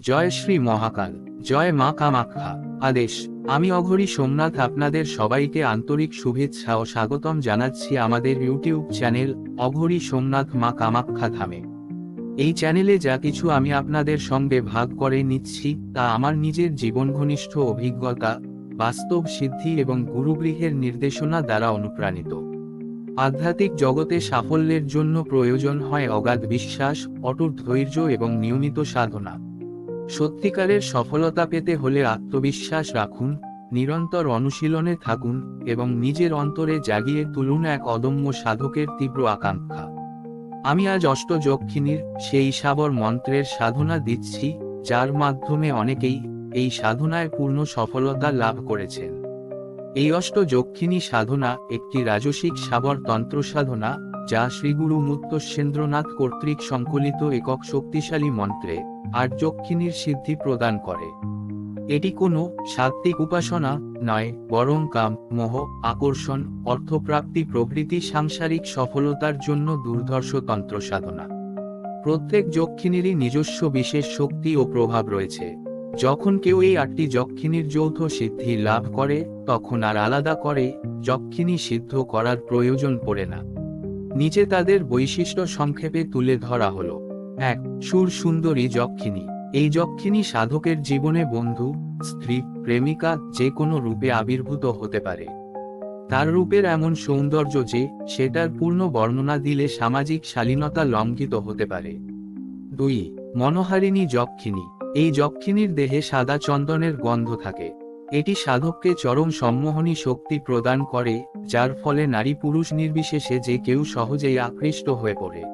জয় শ্রী মহাকাল, জয় মা কামাখ্যা। আদেশ, আমি অঘরী সোমনাথ আপনাদের সবাইকে আন্তরিক শুভেচ্ছা ও স্বাগতম জানাচ্ছি আমাদের ইউটিউব চ্যানেল অঘরী সোমনাথ মা কামাখ্যা ধামে। এই চ্যানেলে যা কিছু আমি আপনাদের সঙ্গে ভাগ করে নিচ্ছি তা আমার নিজের জীবন ঘনিষ্ঠ অভিজ্ঞতা, বাস্তব সিদ্ধি এবং গুরুগৃহের নির্দেশনা দ্বারা অনুপ্রাণিত। আধ্যাত্মিক জগতে সাফল্যের জন্য প্রয়োজন হয় অগাধ বিশ্বাস, অটুট ধৈর্য এবং নিয়মিত সাধনা। সত্যিকারের সফলতা পেতে হলে আত্মবিশ্বাস রাখুন, নিরন্তর অনুশীলনে থাকুন এবং নিজের অন্তরে জাগিয়ে তুলুন এক অদম্য সাধকের তীব্র আকাঙ্ক্ষা। আমি আজ অষ্টযক্ষিণীর সেই সাবর মন্ত্রের সাধনা দিচ্ছি, যার মাধ্যমে অনেকেই এই সাধনায় পূর্ণ সফলতা লাভ করেছেন। এই অষ্টযক্ষিণী সাধনা একটি রাজসিক সাবর তন্ত্র সাধনা যা শ্রীগুরু মুক্তসেন্দ্রনাথ কর্তৃক সংকলিত একক শক্তিশালী মন্ত্রে আর যক্ষিণীর সিদ্ধি প্রদান করে। এটি কোনো সাত্ত্বিক উপাসনা নয়, বরং কাম, মোহ, আকর্ষণ, অর্থপ্রাপ্তি প্রভৃতি সাংসারিক সফলতার জন্য দুর্ধর্ষ তন্ত্র সাধনা। প্রত্যেক যক্ষিণীরই নিজস্ব বিশেষ শক্তি ও প্রভাব রয়েছে। যখন কেউ এই আটটি যক্ষিণীর যৌথ সিদ্ধি লাভ করে, তখন আর আলাদা করে যক্ষিণী সিদ্ধ করার প্রয়োজন পড়ে না। নিচে তাদের বৈশিষ্ট্য সংক্ষেপে তুলে ধরা হলো। এক, সুর সুন্দরী যক্ষিণী। এই যক্ষিণী সাধকের জীবনে বন্ধু, স্ত্রী, প্রেমিকা যে কোনো রূপে আবির্ভূত হতে পারে। তার রূপের এমন সৌন্দর্য যে, সেটার পূর্ণ বর্ণনা দিলে সামাজিক শালীনতা লঙ্ঘিত হতে পারে। দুই, মনোহারিণী যক্ষিণী। এই যক্ষিণীর দেহে সাদা চন্দনের গন্ধ থাকে। এটি সাধককে চরম সম্মোহনী শক্তি প্রদান করে যার ফলে নারী পুরুষ নির্বিশেষে যে কেউ সহজেই আকৃষ্ট হয়ে পড়ে।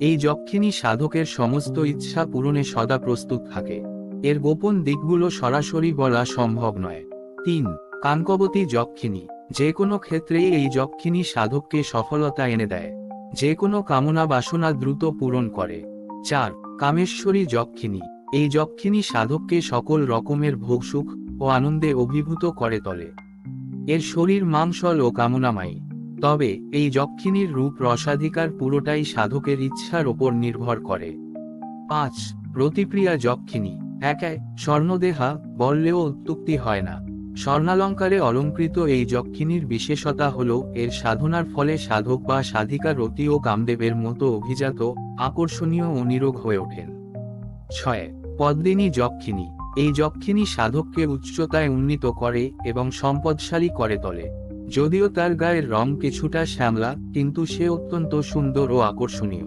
এই যক্ষিণী সাধকের সমস্ত ইচ্ছা পূরণে সদা প্রস্তুত থাকে। এর গোপন দিকগুলো সরাসরি বলা সম্ভব নয়। তিন, কাঙ্কবতী যক্ষিণী। যে কোনো ক্ষেত্রেই এই যক্ষিণী সাধককে সফলতা এনে দেয়। যে কোনো কামনা বাসনা দ্রুত পূরণ করে। চার, কামেশ্বরী যক্ষিণী। এই যক্ষিণী সাধককে সকল রকমের ভোগসুখ ও আনন্দে অভিভূত করে তোলে। এর শরীর মাংসল ও কামনাময়ী। তবে, এই যক্ষিণীর রূপ রসাধিকার পুরোটাই সাধকের ইচ্ছার ওপর নির্ভর করে। পাঁচ প্রতিপ্রিয়া যক্ষিণী। একায় স্বর্ণদেহা, বললেও উত্তুক্তি হয় না। স্বর্ণালঙ্কারে অলঙ্কৃত এই যক্ষিণীর বিশেষতা হল, এর সাধনার ফলে সাধক বা সাধিকা রতি ও কামদেবের মতো অভিজাত, আকর্ষণীয় ও নিরোগ হয়ে ওঠেন। ছয়, পদ্মিনী যক্ষিণী। এই যক্ষিণী সাধককে উচ্চতায় উন্নীত করে এবং সম্পদশালী করে তোলে। যদিও তার গায়ের রং কিছুটা শ্যামলা, কিন্তু সে অত্যন্ত সুন্দর ও আকর্ষণীয়।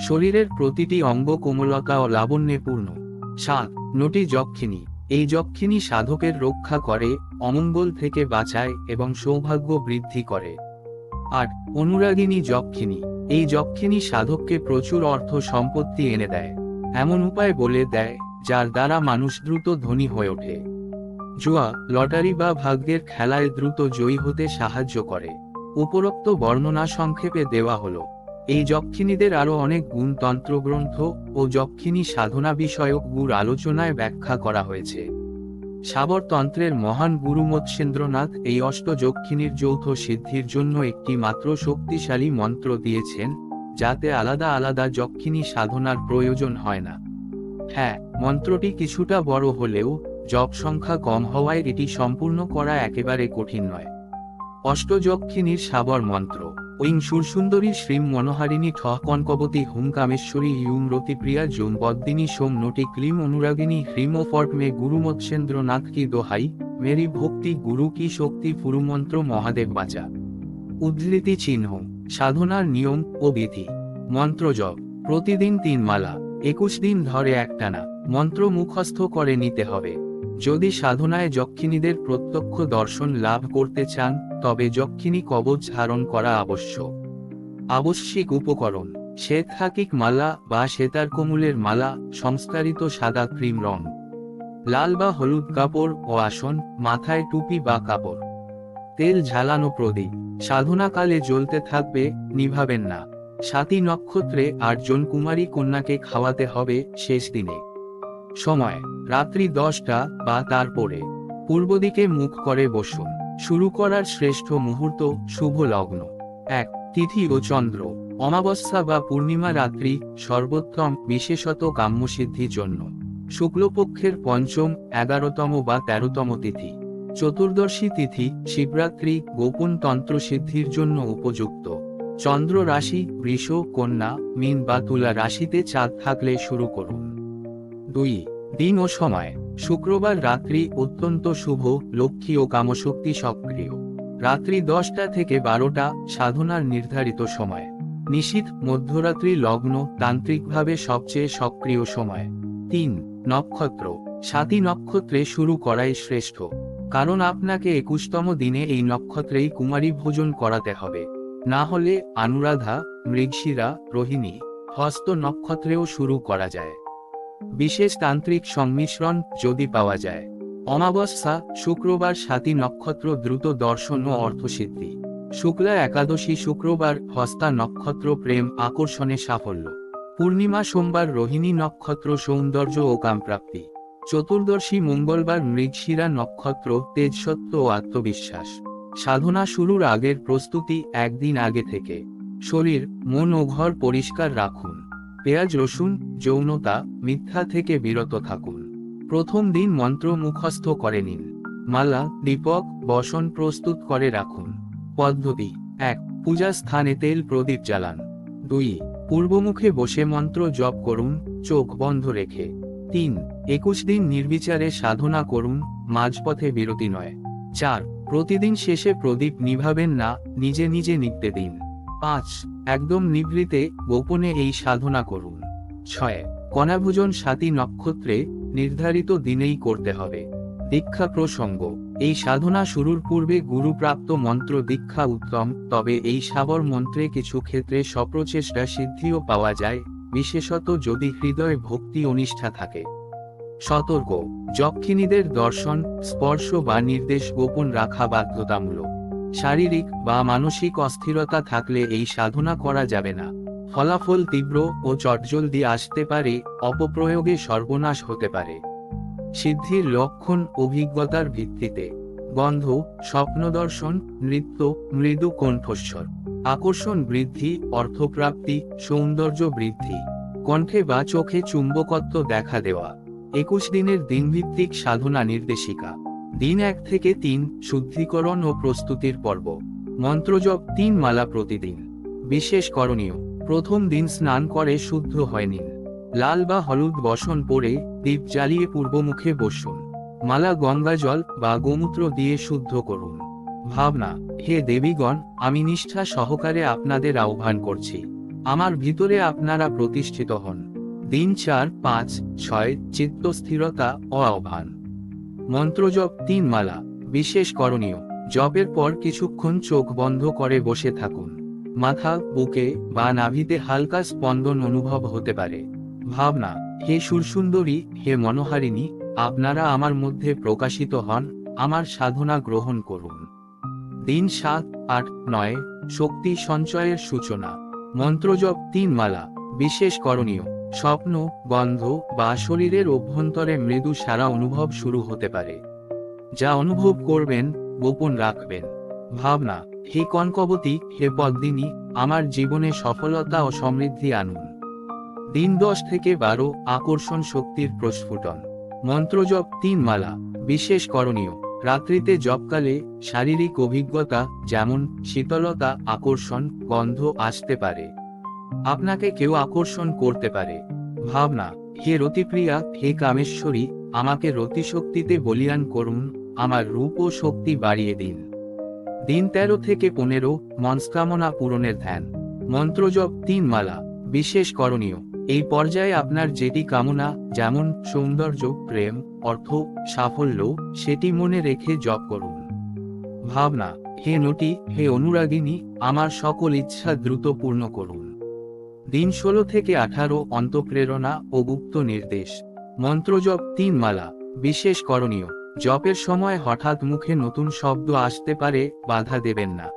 শরীরের প্রতিটি অঙ্গ কোমলতা ও লাবণ্যে পূর্ণ সাত, নটি যক্ষিণী। এই যক্ষিণী সাধকের রক্ষা করে, অমঙ্গল থেকে বাঁচায় এবং সৌভাগ্য বৃদ্ধি করে। আট, অনুরাগিনী যক্ষিণী। এই যক্ষিণী সাধককে প্রচুর অর্থ সম্পত্তি এনে দেয়। এমন উপায় বলে দেয় যার দ্বারা মানুষ দ্রুত ধনী হয়ে ওঠে। জুয়া, লটারি বা ভাগ্যের খেলায় দ্রুত জয়ী হতে সাহায্য করে। উপরোক্ত বর্ণনা সংক্ষেপে দেওয়া হলো। এই যক্ষিণীদের আরও অনেক গুণ তন্ত্রগ্রন্থ ও যক্ষিণী সাধনা বিষয়ক গুর আলোচনায় ব্যাখ্যা করা হয়েছে। সাবরতন্ত্রের মহান গুরু মৎস্যেন্দ্রনাথ এই অষ্ট যক্ষিণীর যৌথ সিদ্ধির জন্য একটি মাত্র শক্তিশালী মন্ত্র দিয়েছেন, যাতে আলাদা আলাদা যক্ষিণী সাধনার প্রয়োজন হয় না। হ্যাঁ মন্ত্রটি কিছুটা বড় হলেও জপ সংখ্যা কম হওয়ায় এটি সম্পূর্ণ করা একেবারে কঠিন নয়। অষ্টযক্ষিণীর সাবর মন্ত্র। ঐং সুরসুন্দরী শ্রীম মনোহারিণী ঠ কনকবতী হুম কামেশ্বরী ইউম রতিপ্রিয়া জুম পদ্মিনী সোম নটি ক্লিম অনুরাগিনী হ্রিম ও ফর্ট মে গুরু মৎস্যেন্দ্রনাথ কি দোহাই, মেরি ভক্তি গুরু কি শক্তি পুরুমন্ত্র মহাদেব বাচা। উদ্ধৃতি চিহ্ন, সাধনার নিয়ম ও বিধি। মন্ত্র জপ, প্রতিদিন তিন মালা। একুশ দিন ধরে একটানা মন্ত্র মুখস্থ করে নিতে হবে। যদি সাধনায় যক্ষিণীদের প্রত্যক্ষ দর্শন লাভ করতে চান, তবে যক্ষিণী কবচ ধারণ করা আবশ্যক। আবশ্যিক উপকরণ শ্বেত হাকিক মালা বা শ্বেতার কমুলের মালা, সংস্কারিত সাদা ক্রিম রং। লাল বা হলুদ কাপড় ও আসন, মাথায় টুপি বা কাপড়। তেল ঝালানো প্রদীপ, সাধনাকালে জ্বলতে থাকবে, নিভাবেন না। সাতী নক্ষত্রে আটজন কুমারী কন্যাকে খাওয়াতে হবে শেষ দিনে। সময়, রাত্রি দশটা বা তারপরে। পূর্ব দিকে মুখ করে বসুন। শুরু করার শ্রেষ্ঠ মুহূর্ত শুভ লগ্ন। এক, তিথি ও চন্দ্র। অমাবস্যা বা পূর্ণিমা রাত্রি সর্বোত্তম বিশেষত কাম্যসিদ্ধির জন্য। শুক্লপক্ষের পঞ্চম, এগারোতম বা তেরোতম তিথি। চতুর্দশী তিথি শিবরাত্রি গোপন তন্ত্র সিদ্ধির জন্য উপযুক্ত। চন্দ্র রাশি, বৃষ, কন্যা, মীন বা তুলা রাশিতে চাঁদ থাকলে শুরু করুন। দুই, দিন ও সময়। শুক্রবার রাত্রি অত্যন্ত শুভ, লক্ষ্মী ও কামশক্তি সক্রিয়। রাত্রি দশটা থেকে বারোটা, সাধনার নির্ধারিত সময়। নিশীথ, মধ্যরাত্রি লগ্ন, তান্ত্রিকভাবে সবচেয়ে সক্রিয় সময়। তিন, নক্ষত্র। সাতই নক্ষত্রে শুরু করাই শ্রেষ্ঠ। কারণ আপনাকে একুশতম দিনে এই নক্ষত্রেই কুমারী ভোজন করাতে হবে। না হলে অনুরাধা, মৃগশিরা, রোহিণী, হস্ত নক্ষত্রেও শুরু করা যায়। বিশেষ তান্ত্রিক সংমিশ্রণ যদি পাওয়া যায়। অমাবস্যা, শুক্রবার সাতী নক্ষত্র দ্রুত দর্শন ও অর্থসিদ্ধি শুক্লা একাদশী শুক্রবার হস্তা নক্ষত্র প্রেম আকর্ষণে সাফল্য। পূর্ণিমা সোমবার রোহিণী নক্ষত্র সৌন্দর্য ও কামপ্রাপ্তি চতুর্দশী মঙ্গলবার মৃগশিরা নক্ষত্র তেজসত্ব ও আত্মবিশ্বাস। সাধনা শুরুর আগের প্রস্তুতি একদিন আগে থেকে। শরীর, মন ও ঘর পরিষ্কার রাখুন। পেঁয়াজ, রসুন, যৌনতা, মিথ্যা থেকে বিরত থাকুন। প্রথম দিন মন্ত্র মুখস্থ করে নিন। মালা, দীপক, বসন প্রস্তুত করে রাখুন। পদ্ধতি, এক, পূজা স্থানে তেল প্রদীপ জ্বালান। দুই, পূর্বমুখে বসে মন্ত্র জপ করুন, চোখ বন্ধ রেখে। তিন, একুশ দিন নির্বিচারে সাধনা করুন, মাঝপথে বিরতি নয়। চার প্রতিদিন শেষে প্রদীপ নিভাবেন না, নিজে নিজে নিতে দিন। পাঁচ, একদম নিভৃতে, গোপনে এই সাধনা করুন। ছয় কণাভোজন সাতী নক্ষত্রে নির্ধারিত দিনেই করতে হবে। দীক্ষা প্রসঙ্গ, এই সাধনা শুরুর পূর্বে গুরুপ্রাপ্ত মন্ত্র দীক্ষা উত্তম, তবে এই সাবর মন্ত্রে কিছু ক্ষেত্রে সপ্রচেষ্টা সিদ্ধিও পাওয়া যায়, বিশেষত যদি হৃদয়ে ভক্তি অনিষ্ঠা থাকে। সতর্ক, যক্ষিণীদের দর্শন, স্পর্শ বা নির্দেশ গোপন রাখা বাধ্যতামূলক। শারীরিক বা মানসিক অস্থিরতা থাকলে এই সাধনা করা যাবে না। ফলাফল তীব্র ও চটজলদি আসতে পারে, অপপ্রয়োগে সর্বনাশ হতে পারে। সিদ্ধির লক্ষণ অভিজ্ঞতার ভিত্তিতে। গন্ধ, স্বপ্নদর্শন, নৃত্য, মৃদু কণ্ঠস্বর। আকর্ষণ বৃদ্ধি, অর্থপ্রাপ্তি, সৌন্দর্য বৃদ্ধি। কণ্ঠে বা চোখে চুম্বকত্ব দেখা দেওয়া। একুশ দিনের দিনভিত্তিক সাধনা নির্দেশিকা। দিন এক থেকে তিন, শুদ্ধিকরণ ও প্রস্তুতির পর্ব। মন্ত্রজপ তিন মালা প্রতিদিন। বিশেষ করণীয়, প্রথম দিন স্নান করে শুদ্ধ হয় নিন লাল বা হলুদ বসন পরে দীপ জ্বালিয়ে পূর্বমুখে বসুন। মালা গঙ্গা জল বা গোমূত্র দিয়ে শুদ্ধ করুন। ভাবনা, হে দেবীগণ, আমি নিষ্ঠা সহকারে আপনাদের আহ্বান করছি। আমার ভিতরে আপনারা প্রতিষ্ঠিত হন। দিন চার পাঁচ ছয় চিত্ত স্থিরতা ও আহ্বান। মন্ত্রজপ তিন মালা, বিশেষ করণীয়। জপের পর কিছুক্ষণ চোখ বন্ধ করে বসে থাকুন। মাথা, বুকে বা নাভিতে হালকা স্পন্দন অনুভব হতে পারে। ভাবনা, হে সুরসুন্দরী, হে মনোহারিণী, আপনারা আমার মধ্যে প্রকাশিত হন, আমার সাধনা গ্রহণ করুন। দিন সাত আট নয়, শক্তি সঞ্চয়ের সূচনা। মন্ত্রজপ তিন মালা, বিশেষ করণীয়। স্বপ্ন, গন্ধ বা শরীরের অভ্যন্তরে মৃদু সারা অনুভব শুরু হতে পারে। যা অনুভব করবেন, গোপন রাখবেন। ভাবনা, হে কনকবতী, হে পদ্মিনী, আমার জীবনে সফলতা ও সমৃদ্ধি আনুন। দিন দশ থেকে বারো, আকর্ষণ শক্তির প্রস্ফুটন। মন্ত্রজপ তিন মালা, বিশেষ করণীয়। রাত্রিতে জপকালে শারীরিক অভিজ্ঞতা যেমন শীতলতা, আকর্ষণ, গন্ধ আসতে পারে। আপনাকে কেউ আকর্ষণ করতে পারে। ভাবনা, হে রতিপ্রিয়া, হে কামেশ্বরী, আমাকে রতিশক্তিতে বলিয়ান করুন, আমার রূপ ও শক্তি বাড়িয়ে দিন। দিন তেরো থেকে পনেরো, মনস্কামনা পূরণের ধ্যান। মন্ত্রজপ তিন মালা, বিশেষ করণীয়। এই পর্যায়ে আপনার যেটি কামনা, যেমন সৌন্দর্য, প্রেম, অর্থ, সাফল্য, সেটি মনে রেখে জপ করুন। ভাবনা, হে নটি, হে অনুরাগিনী, আমার সকল ইচ্ছা দ্রুত পূর্ণ করুন। দিন ষোলো থেকে আঠারো অন্তঃপ্রেরণা ও গুপ্ত নির্দেশ। মন্ত্রজপ তিন মালা, বিশেষ করণীয়। জপের সময় হঠাৎ মুখে নতুন শব্দ আসতে পারে, বাধা দেবেন না।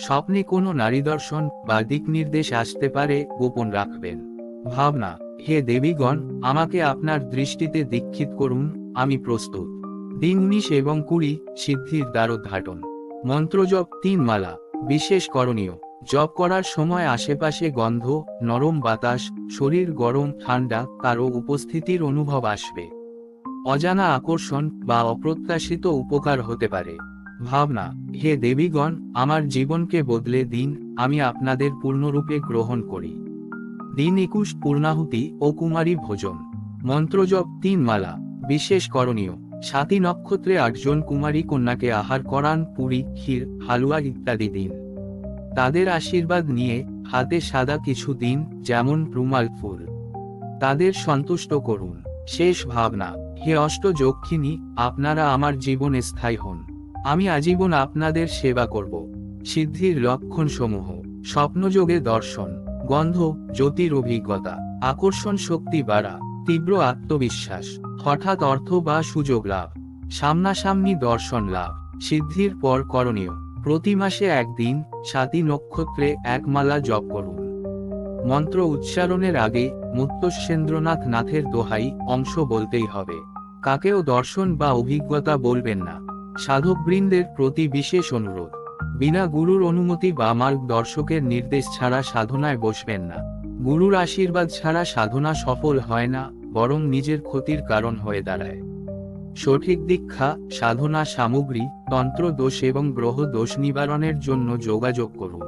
স্বপ্নে কোনো নারী দর্শন বা দিক নির্দেশ আসতে পারে, গোপন রাখবেন। ভাবনা, হে দেবীগণ, আমাকে আপনার দৃষ্টিতে দীক্ষিত করুন, আমি প্রস্তুত। দিন উনিশ এবং কুড়ি সিদ্ধির দ্বারোদ্ঘাটন। মন্ত্রজপ তিন মালা, বিশেষ করণীয়। জব করার সময় আশেপাশে গন্ধ, নরম বাতাস, শরীর গরম, ঠান্ডা কারও উপস্থিতির অনুভব আসবে। অজানা আকর্ষণ বা অপ্রত্যাশিত উপকার হতে পারে। ভাবনা, হে দেবীগণ, আমার জীবনকে বদলে দিন, আমি আপনাদের পূর্ণরূপে গ্রহণ করি। দিন একুশ, পূর্ণাহুতি ও কুমারী ভোজন। মন্ত্রজপ তিন মালা, বিশেষ করণীয়। সাতী নক্ষত্রে আটজন কুমারী কন্যাকে আহার করান, পুরী, ক্ষীর, হালুয়া ইত্যাদি দিন। তাদের আশীর্বাদ নিয়ে হাতে সাদা কিছু দিন যেমন রুমাল, ফুল। তাদের সন্তুষ্ট করুন। শেষ ভাবনা, হে অষ্ট যক্ষিণী, আপনারা আমার জীবনে স্থায়ী হন। আমি আজীবন আপনাদের সেবা করব। সিদ্ধির লক্ষণ সমূহ স্বপ্নযোগে দর্শন, গন্ধ, জ্যোতির অভিজ্ঞতা, আকর্ষণ শক্তি বাড়া, তীব্র আত্মবিশ্বাস, হঠাৎ অর্থ বা সুযোগ লাভ, সামনাসামনি দর্শন লাভ, সিদ্ধির পর করণীয়। প্রতি মাসে একদিন সাতী নক্ষত্রে এক মালা জপ করুন। মন্ত্র উচ্চারণের আগে মুক্তসেন্দ্রনাথ নাথের দোহাই অংশ বলতেই হবে। কাকেও দর্শন বা অভিজ্ঞতা বলবেন না। সাধকবৃন্দের প্রতি বিশেষ অনুরোধ। বিনা গুরুর অনুমতি বা মার্গদর্শকের নির্দেশ ছাড়া সাধনায় বসবেন না। গুরুর আশীর্বাদ ছাড়া সাধনা সফল হয় না, বরং নিজের ক্ষতির কারণ হয়ে দাঁড়ায়। সঠিক দীক্ষা, সাধনা সামগ্রী, তন্ত্র দোষ এবং গ্রহ দোষ নিবারণের জন্য যোগাযোগ করুন।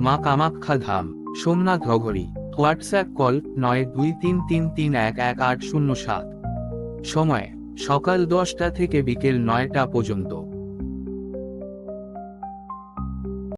মা কামাক্ষা ধাম সোমনাথ ঘগরি হোয়াটসঅ্যাপ কল নয় দুই তিন তিন তিন এক এক আট শূন্য সাত। সময়, সকাল দশটা থেকে বিকেল নয়টা পর্যন্ত।